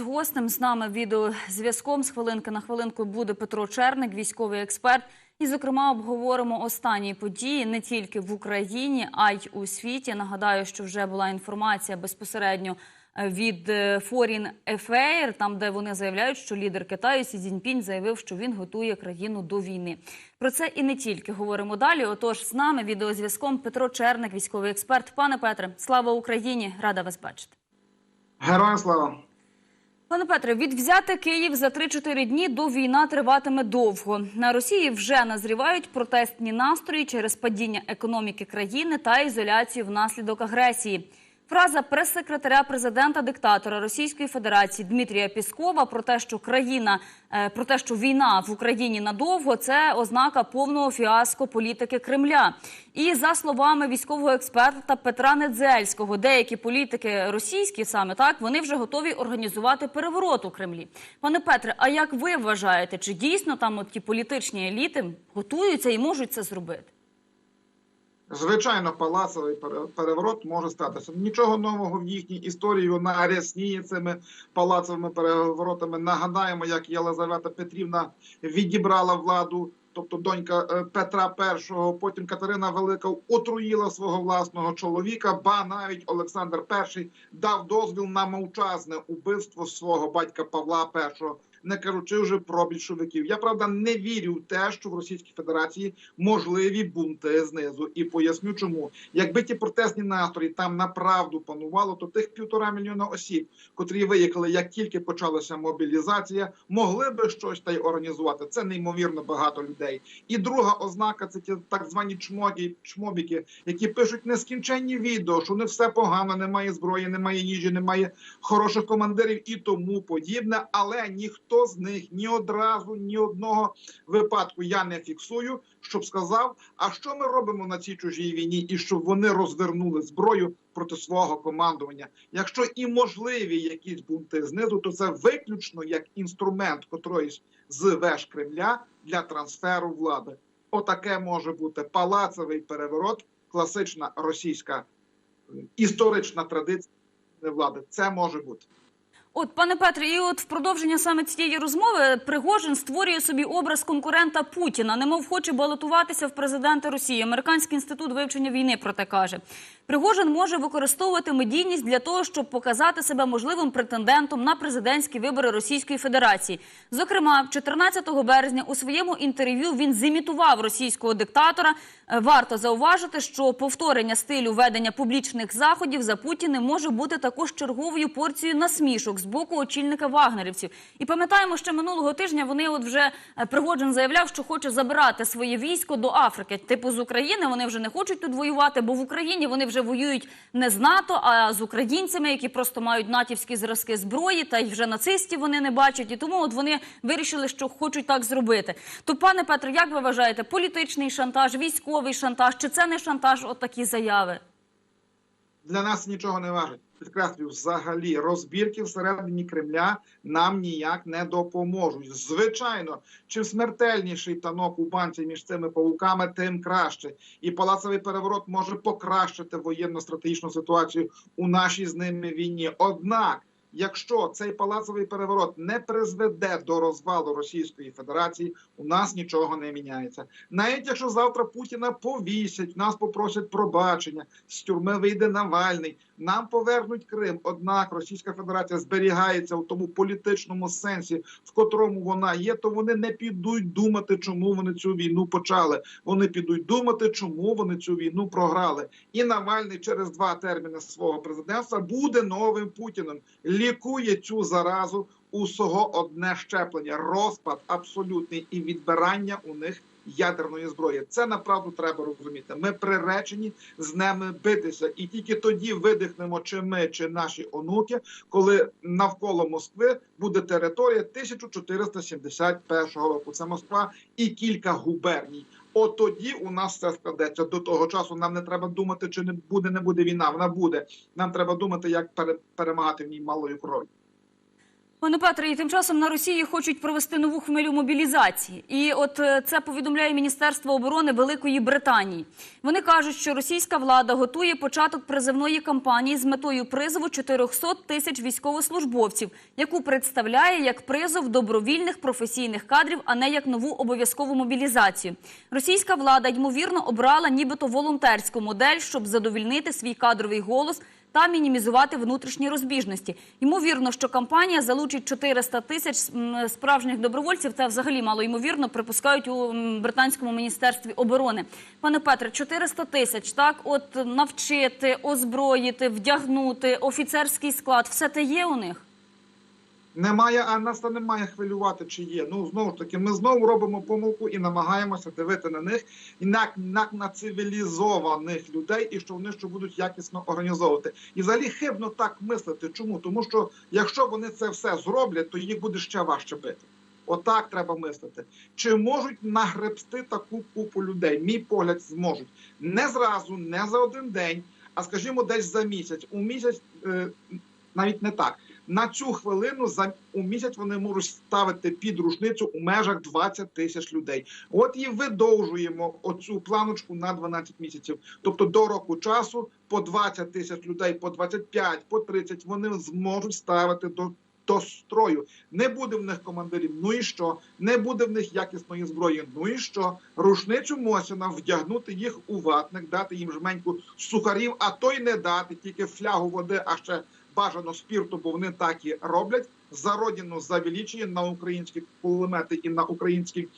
з гостем. З нами відеозв'язком з хвилинки на хвилинку буде Петро Черник, військовий експерт. І, зокрема, обговоримо останні події не тільки в Україні, а й у світі. Нагадаю, що вже була інформація безпосередньо е, від е, Foreign Affair, там де вони заявляють, що лідер Китаю Сі Цзіньпінь заявив, що він готує країну до війни. Про це і не тільки говоримо далі. Отож, з нами відеозв'язком Петро Черник, військовий експерт. Пане Петре, слава Україні! Рада вас бачити. Героям слава! Пане Петре, відвзяти Київ за 3-4 дні до війна триватиме довго. На Росії вже назрівають протестні настрої через падіння економіки країни та ізоляцію внаслідок агресії. Фраза прес-секретаря президента диктатора Російської Федерації Дмитрія Піскова про те, що країна е, про те, що війна в Україні надовго, це ознака повного фіаско політики Кремля. І за словами військового експерта Петра Недзельського, деякі політики російські саме так вони вже готові організувати переворот у Кремлі. Пане Петре, а як ви вважаєте, чи дійсно там от ті політичні еліти готуються і можуть це зробити? Звичайно, палацовий пере- переворот може статися. Нічого нового в їхній історії вона рясніє цими палацовими переворотами. Нагадаємо, як Єлизавета Петрівна відібрала владу, тобто донька е, Петра І, потім Катерина Велика отруїла свого власного чоловіка, ба навіть Олександр І дав дозвіл на мовчазне убивство свого батька Павла І. Не кажучи вже про більшовиків. Я правда не вірю в те, що в Російській Федерації можливі бунти знизу, і поясню, чому якби ті протестні настрої там направду панувало, то тих півтора мільйона осіб, котрі виїхали, як тільки почалася мобілізація, могли би щось та й організувати. Це неймовірно багато людей. І друга ознака це ті так звані чмоді, чмобіки, які пишуть нескінченні відео, що не все погано, немає зброї, немає їжі, немає хороших командирів і тому подібне. Але ніхто з них ні одразу, ні одного випадку я не фіксую, щоб сказав, а що ми робимо на цій чужій війні, і щоб вони розвернули зброю проти свого командування. Якщо і можливі якісь бунти знизу, то це виключно як інструмент котроїсь з веж Кремля для трансферу влади. Отаке може бути палацовий переворот, класична російська е, історична традиція влади. Це може бути. От, пане Петре, і от в продовження саме цієї розмови Пригожин створює собі образ конкурента Путіна, немов хоче балотуватися в президенти Росії. Американський інститут вивчення війни про те каже. Пригожин може використовувати медійність для того, щоб показати себе можливим претендентом на президентські вибори Російської Федерації. Зокрема, 14 березня у своєму інтерв'ю він зімітував російського диктатора. Е, Варто зауважити, що повторення стилю ведення публічних заходів за Путіним може бути також черговою порцією насмішок з боку очільника вагнерівців. І пам'ятаємо, що минулого тижня вони от вже е, Пригоджин заявляв, що хоче забирати своє військо до Африки. Типу з України вони вже не хочуть тут воювати, бо в Україні вони вже воюють не з НАТО, а з українцями, які просто мають натівські зразки зброї, та й вже нацистів вони не бачать. І тому от вони вирішили, що хочуть так зробити. То, пане Петро, як ви вважаєте, політичний шантаж, військовий шантаж, чи це не шантаж? От такі заяви? Для нас нічого не важить. Підкреслюю, взагалі розбірки всередині Кремля нам ніяк не допоможуть. Звичайно, чим смертельніший танок у банці між цими павуками, тим краще. І палацовий переворот може покращити воєнно-стратегічну ситуацію у нашій з ними війні. Однак. Якщо цей палацовий переворот не призведе до розвалу Російської Федерації, у нас нічого не міняється. Навіть якщо завтра Путіна повісять, нас попросять пробачення, з тюрми вийде Навальний, нам повернуть Крим. Однак Російська Федерація зберігається в тому політичному сенсі, в котрому вона є, то вони не підуть думати, чому вони цю війну почали. Вони підуть думати, чому вони цю війну програли. І Навальний через два терміни свого президентства буде новим Путіним. Лікує цю заразу усього одне щеплення, розпад абсолютний і відбирання у них ядерної зброї. Це направду треба розуміти. Ми приречені з ними битися, і тільки тоді видихнемо, чи ми, чи наші онуки, коли навколо Москви буде територія 1471 року. Це Москва і кілька губерній. От тоді у нас все складеться. До того часу нам не треба думати, чи не буде, не буде війна. Вона буде. Нам треба думати, як пере- перемагати в ній малою кров'ю. Пане Петре, і тим часом на Росії хочуть провести нову хвилю мобілізації. І от е, це повідомляє Міністерство оборони Великої Британії. Вони кажуть, що російська влада готує початок призивної кампанії з метою призову 400 тисяч військовослужбовців, яку представляє як призов добровільних професійних кадрів, а не як нову обов'язкову мобілізацію. Російська влада ймовірно обрала нібито волонтерську модель, щоб задовільнити свій кадровий голос та мінімізувати внутрішні розбіжності. Ймовірно, що кампанія залучить 400 тисяч справжніх добровольців. Це взагалі мало ймовірно припускають у британському міністерстві оборони. Пане Петре, 400 тисяч, так от навчити, озброїти, вдягнути офіцерський склад. Все те є у них. Немає, а нас та немає хвилювати, чи є. Ну знову ж таки, ми знову робимо помилку і намагаємося дивити на них і на, на, цивілізованих людей, і що вони що будуть якісно організовувати. І взагалі хибно так мислити. Чому? Тому що якщо вони це все зроблять, то їх буде ще важче бити. Отак треба мислити. Чи можуть нагребсти таку купу людей? Мій погляд зможуть не зразу, не за один день, а скажімо, десь за місяць. У місяць е, навіть не так. На цю хвилину за у місяць вони можуть ставити під рушницю у межах 20 тисяч людей. От і видовжуємо оцю планочку на 12 місяців. Тобто до року часу по 20 тисяч людей, по 25, по 30 вони зможуть ставити до. До строю не буде в них командирів. Ну і що? Не буде в них якісної зброї. Ну і що? Рушницю Мосіна вдягнути їх у ватник, дати їм жменьку сухарів, а то й не дати тільки флягу води, а ще бажано спірту, бо вони так і роблять. За родину завеличує на українські кулемети і на українські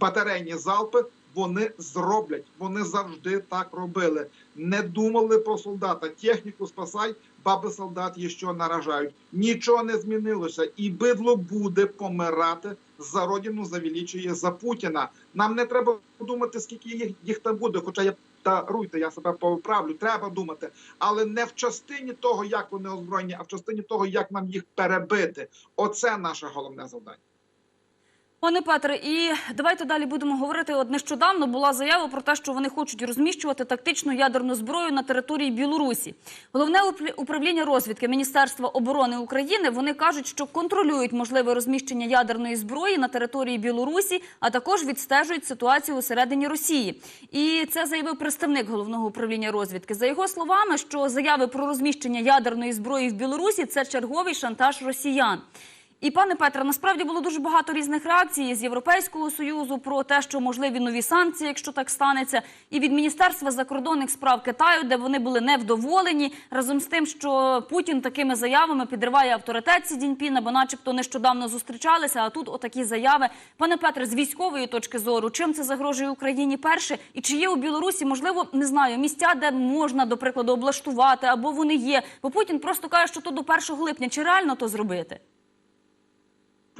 батарейні залпи. Вони зроблять. Вони завжди так робили. Не думали про солдата. Техніку спасай, баби солдат є що наражають. Нічого не змінилося, і бидло буде помирати за родину завеличує за Путіна. Нам не треба думати, скільки їх, їх там буде. Хоча я даруйте, я себе поправлю. Треба думати, але не в частині того, як вони озброєні, а в частині того, як нам їх перебити. Оце наше головне завдання. Пане Петре, і давайте далі будемо говорити. От нещодавно була заява про те, що вони хочуть розміщувати тактичну ядерну зброю на території Білорусі. Головне управління розвідки Міністерства оборони України вони кажуть, що контролюють можливе розміщення ядерної зброї на території Білорусі, а також відстежують ситуацію усередині Росії. І це заявив представник головного управління розвідки. За його словами, що заяви про розміщення ядерної зброї в Білорусі це черговий шантаж росіян. І пане Петре, насправді було дуже багато різних реакцій з Європейського союзу про те, що можливі нові санкції, якщо так станеться, і від міністерства закордонних справ Китаю, де вони були невдоволені разом з тим, що Путін такими заявами підриває авторитет Сі Цзіньпіна, бо, начебто, нещодавно зустрічалися. А тут отакі заяви. Пане Петре, з військової точки зору, чим це загрожує Україні перше? І чи є у Білорусі, можливо, не знаю, місця, де можна, до прикладу, облаштувати, або вони є? Бо Путін просто каже, що то до 1 липня. Чи реально то зробити?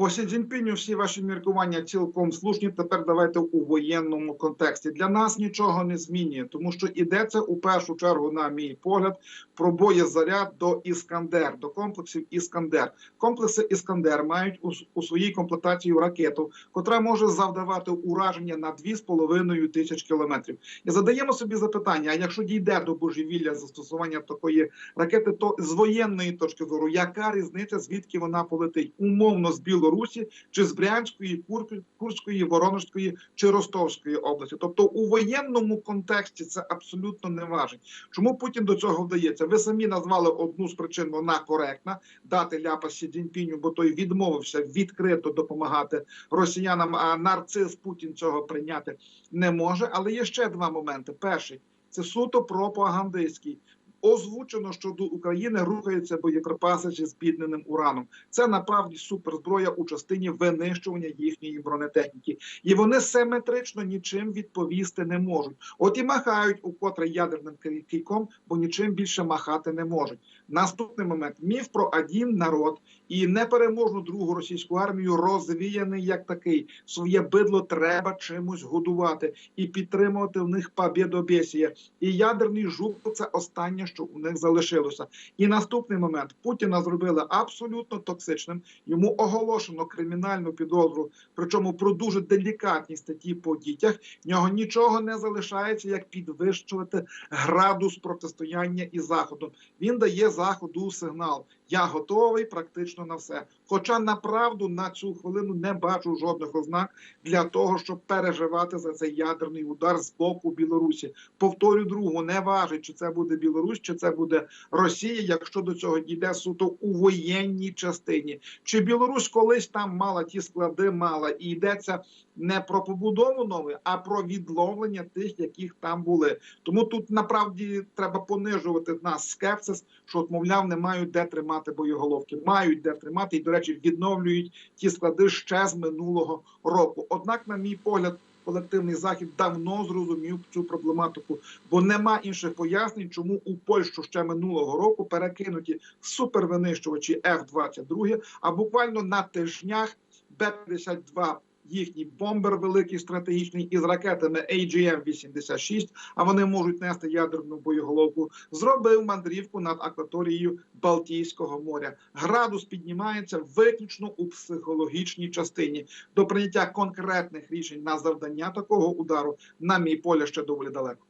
По Сі Цзіньпіню всі ваші міркування цілком слушні. Тепер давайте у воєнному контексті. Для нас нічого не змінює, тому що йдеться у першу чергу, на мій погляд, про боєзаряд до Іскандер, до комплексів Іскандер. Комплекси Іскандер мають у, своїй комплектації ракету, котра може завдавати ураження на 2,5 тисяч кілометрів. І задаємо собі запитання: а якщо дійде до божевілля застосування такої ракети, то з воєнної точки зору, яка різниця, звідки вона полетить? Умовно з Білорусі чи з Брянської, Кур- Курської, Воронежської чи Ростовської області. Тобто у воєнному контексті це абсолютно не важить. Чому Путін до цього вдається? Ви самі назвали одну з причин, вона коректна дати ляпас Сі Цзіньпіню, бо той відмовився відкрито допомагати росіянам. А нарцис Путін цього прийняти не може. Але є ще два моменти. Перший це суто пропагандистський. Озвучено, що до України рухаються боєприпаси зі збідненим ураном. Це направді суперзброя у частині винищування їхньої бронетехніки, і вони симетрично нічим відповісти не можуть. От і махають укотре ядерним кийком, бо нічим більше махати не можуть. Наступний момент міф про один народ і непереможну другу російську армію розвіяний як такий. Своє бидло треба чимось годувати і підтримувати в них побєдобєсія. І ядерний жук це останнє, що у них залишилося. І наступний момент Путіна зробили абсолютно токсичним. Йому оголошено кримінальну підозру, причому про дуже делікатні статті по дітях. В нього нічого не залишається, як підвищувати градус протистояння із заходом. Він дає заходу сигнал: я готовий практично на все. Хоча направду на цю хвилину не бачу жодних ознак для того, щоб переживати за цей ядерний удар з боку Білорусі. Повторю другу, не важить, чи це буде Білорусь, чи це буде Росія, якщо до цього дійде суто у воєнній частині. Чи Білорусь колись там мала ті склади, мала і йдеться не про побудову нової, а про відловлення тих, яких там були. Тому тут направді треба понижувати нас скепсис, що мовляв, не мають де тримати боєголовки. Мають де тримати, і до речі, відновлюють ті склади ще з минулого року. Однак, на мій погляд. Колективний захід давно зрозумів цю проблематику, бо нема інших пояснень, чому у Польщу ще минулого року перекинуті супервинищувачі F-22, а буквально на тижнях Б-52 їхній бомбер великий стратегічний із ракетами AGM-86, а вони можуть нести ядерну боєголовку, зробив мандрівку над акваторією Балтійського моря. Градус піднімається виключно у психологічній частині. До прийняття конкретних рішень на завдання такого удару, на мій поля ще доволі далеко.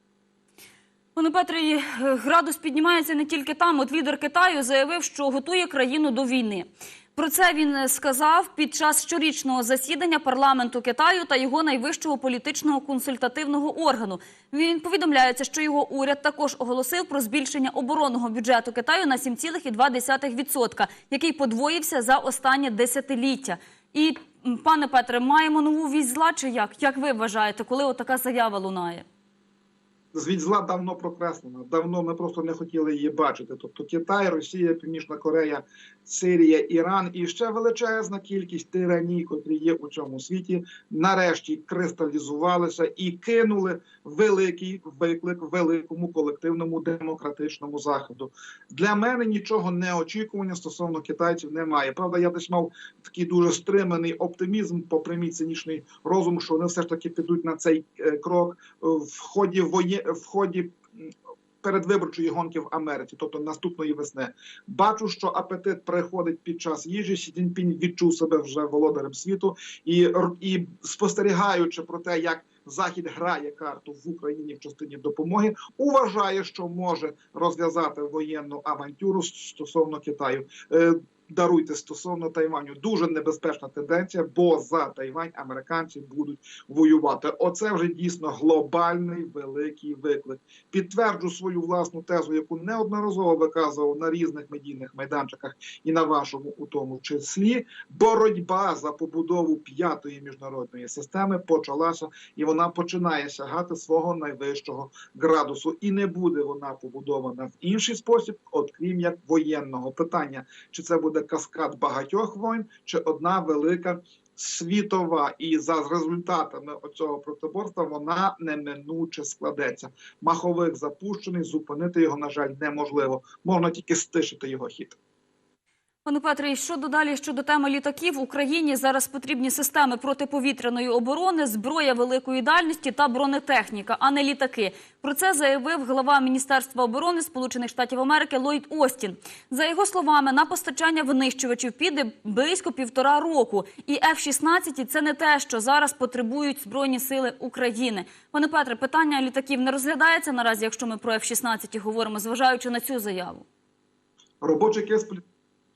Пане Петре, градус піднімається не тільки там. От лідер Китаю заявив, що готує країну до війни. Про це він е, сказав під час щорічного засідання парламенту Китаю та його найвищого політичного консультативного органу. Він повідомляється, що його уряд також оголосив про збільшення оборонного бюджету Китаю на 7,2%, який подвоївся за останнє десятиліття. І пане Петре, маємо нову вість зла чи як? Як ви вважаєте, коли отака заява лунає? Звідь зла давно прокреслена. Давно ми просто не хотіли її бачити. Тобто Китай, Росія, Північна Корея, Сирія, Іран і ще величезна кількість тираній, котрі є у цьому світі, нарешті кристалізувалися і кинули великий виклик великому колективному демократичному заходу. Для мене нічого неочікування стосовно китайців немає. Правда, я десь мав такий дуже стриманий оптимізм, попри мій цинічний розум, що вони все ж таки підуть на цей е, крок в ході воє... в ході передвиборчої гонки в Америці, тобто наступної весни. Бачу, що апетит приходить під час їжі. Сі Цзіньпінь відчув себе вже володарем світу і, і спостерігаючи про те, як Захід грає карту в Україні в частині допомоги, уважає, що може розв'язати воєнну авантюру стосовно Китаю. Даруйте стосовно Тайваню. Дуже небезпечна тенденція, бо за Тайвань американці будуть воювати. Оце вже дійсно глобальний великий виклик. Підтверджу свою власну тезу, яку неодноразово виказував на різних медійних майданчиках і на вашому у тому числі. Боротьба за побудову п'ятої міжнародної системи почалася, і вона починає сягати свого найвищого градусу. І не буде вона побудована в інший спосіб, окрім як воєнного питання, чи це буде каскад багатьох воїн, чи одна велика. Світова і за результатами цього протиборства вона неминуче складеться. Маховик запущений, зупинити його на жаль неможливо. Можна тільки стишити його хід. Пане Петре, і щодо далі щодо теми літаків, Україні зараз потрібні системи протиповітряної оборони, зброя великої дальності та бронетехніка, а не літаки. Про це заявив глава Міністерства оборони Сполучених Штатів Америки Ллойд Остін. За його словами, на постачання винищувачів піде близько півтора року. І F-16 – це не те, що зараз потребують збройні сили України. Пане Петре, питання літаків не розглядається наразі, якщо ми про F-16 говоримо, зважаючи на цю заяву. Робочий стоїть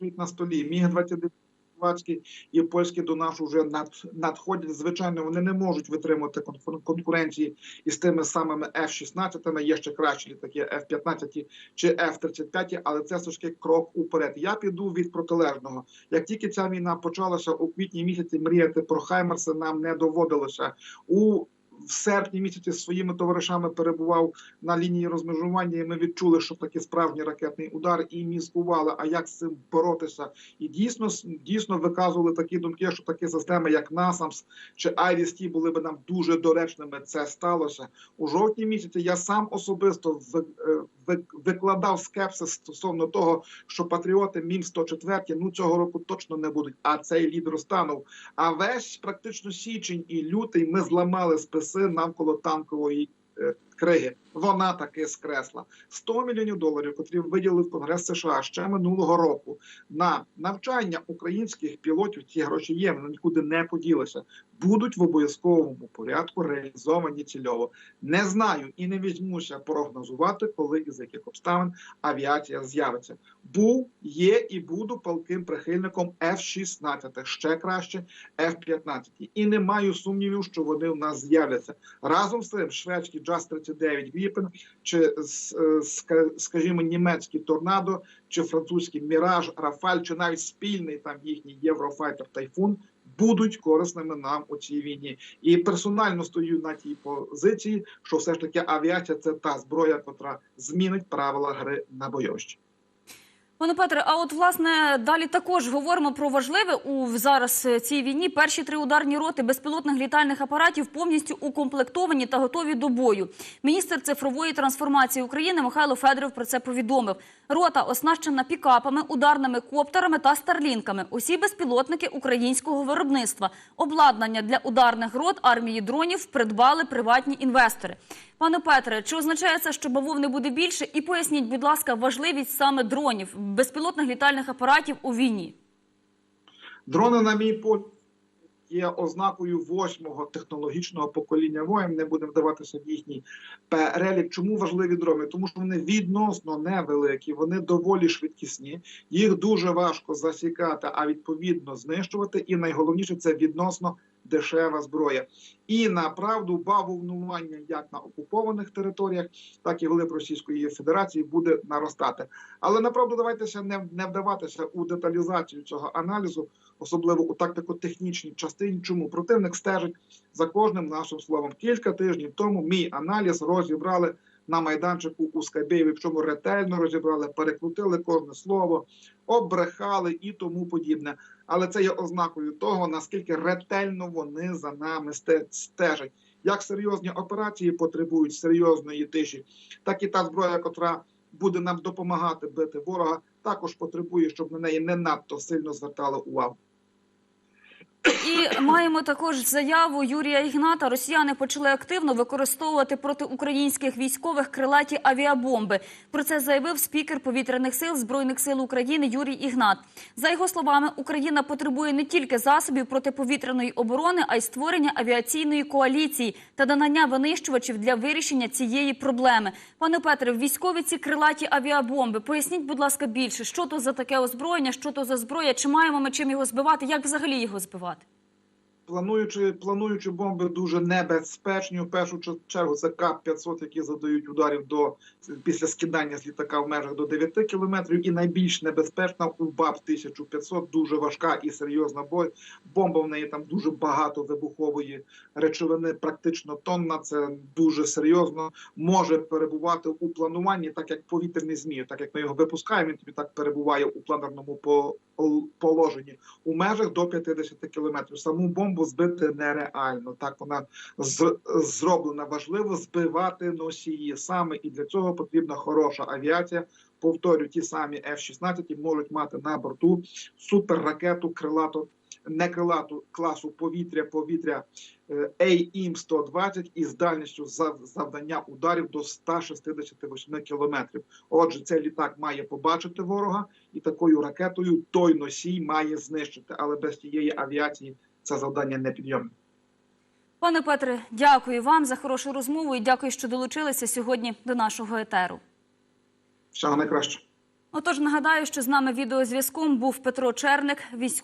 на столі. Міг 29 словацький і польський до нас вже над, надходять. Звичайно, вони не можуть витримати конфу- конкуренції із тими самими F-16, є ще кращі літаки F-15 чи F-35, але це все ж таки крок уперед. Я піду від протилежного. Як тільки ця війна почалася у квітні місяці, мріяти про Хаймерси нам не доводилося у. В серпні місяці своїми товаришами перебував на лінії розмежування, і ми відчули, що таке справжній ракетний удар, і мізкували, а як з цим боротися. І дійсно дійсно виказували такі думки, що такі системи, як NASAMS чи IRIS-T були б нам дуже доречними. Це сталося у жовтні місяці. Я сам особисто е, ви- викладав скепсис стосовно того, що патріоти Мін 104 ну цього року точно не будуть. А цей лід розтанув. А весь практично січень і лютий ми зламали списи навколо танкової е, криги. Вона таки скресла 100 мільйонів доларів, котрі виділив Конгрес США ще минулого року на навчання українських пілотів. Ці гроші є, вони нікуди не поділися. Будуть в обов'язковому порядку реалізовані цільово. Не знаю і не візьмуся прогнозувати, коли і з яких обставин авіація з'явиться. Був, є і буду палким прихильником F-16, ще краще F-15. І не маю сумнівів, що вони в нас з'являться. Разом з цим шведський Just 39 Гріпен, чи е, скажімо, німецький торнадо, чи французький Міраж, Рафаль, чи навіть спільний там їхній Єврофайтер Тайфун. Будуть корисними нам у цій війні, і персонально стою на тій позиції, що все ж таки авіація це та зброя, котра змінить правила гри на бойовищі. Пане Петре, а от власне далі також говоримо про важливе у зараз е, цій війні. Перші три ударні роти безпілотних літальних апаратів повністю укомплектовані та готові до бою. Міністр цифрової трансформації України Михайло Федоров про це повідомив. Рота оснащена пікапами, ударними коптерами та старлінками. Усі безпілотники українського виробництва. Обладнання для ударних рот армії дронів придбали приватні інвестори. Пане Петре, чи означає це, що бавовни буде більше? І поясніть, будь ласка, важливість саме дронів, безпілотних літальних апаратів у війні. Дрони, на мій погляд, є ознакою восьмого технологічного покоління воєн. Не будемо вдаватися в їхній перелік. Чому важливі дрони? Тому що вони відносно невеликі, вони доволі швидкісні. Їх дуже важко засікати, а відповідно знищувати. І найголовніше це відносно дешева зброя. І направду бавовнування як на окупованих територіях, так і глиб Російської Федерації буде наростати. Але направду давайтеся не, не вдаватися у деталізацію цього аналізу, особливо у тактико-технічній частині. Чому противник стежить за кожним нашим словом? Кілька тижнів тому мій аналіз розібрали на майданчику у Скайбеєві, причому ретельно розібрали, перекрутили кожне слово, обрехали і тому подібне. Але це є ознакою того, наскільки ретельно вони за нами стежать. Як серйозні операції потребують серйозної тиші, так і та зброя, котра буде нам допомагати бити ворога, також потребує, щоб на неї не надто сильно звертали увагу. Маємо також заяву Юрія Ігната. Росіяни почали активно використовувати проти українських військових крилаті авіабомби. Про це заявив спікер повітряних сил збройних сил України Юрій Ігнат. За його словами, Україна потребує не тільки засобів протиповітряної оборони, а й створення авіаційної коаліції та додання винищувачів для вирішення цієї проблеми. Пане Петре, військові ці крилаті авіабомби. Поясніть, будь ласка, більше, що то за таке озброєння, що то за зброя, чи маємо ми чим його збивати, як взагалі його збивати? Плануючи, плануючи бомби дуже небезпечні. В першу чергу це КАП-500, які задають ударів до після скидання з літака в межах до 9 кілометрів. І найбільш небезпечна у БАП-1500, дуже важка і серйозна бой. Бомба в неї там дуже багато вибухової речовини, практично тонна. Це дуже серйозно. Може перебувати у плануванні, так як повітряний змій, так як ми його випускаємо, він тобі так перебуває у планерному по- положенні у межах до 50 кілометрів. Саму бомбу збити нереально. Так вона з, зроблена. Важливо збивати носії саме, і для цього потрібна хороша авіація. Повторю, ті самі F-16 можуть мати на борту суперракету крилату. Не крилату класу повітря, повітря е, AIM-120 із дальністю зав- завдання ударів до 168 кілометрів. Отже, цей літак має побачити ворога, і такою ракетою той носій має знищити. Але без тієї авіації це завдання непідйомне. Пане Петре, дякую вам за хорошу розмову і дякую, що долучилися сьогодні до нашого етеру. Всього найкраще. Отож, нагадаю, що з нами відеозв'язком був Петро Черник.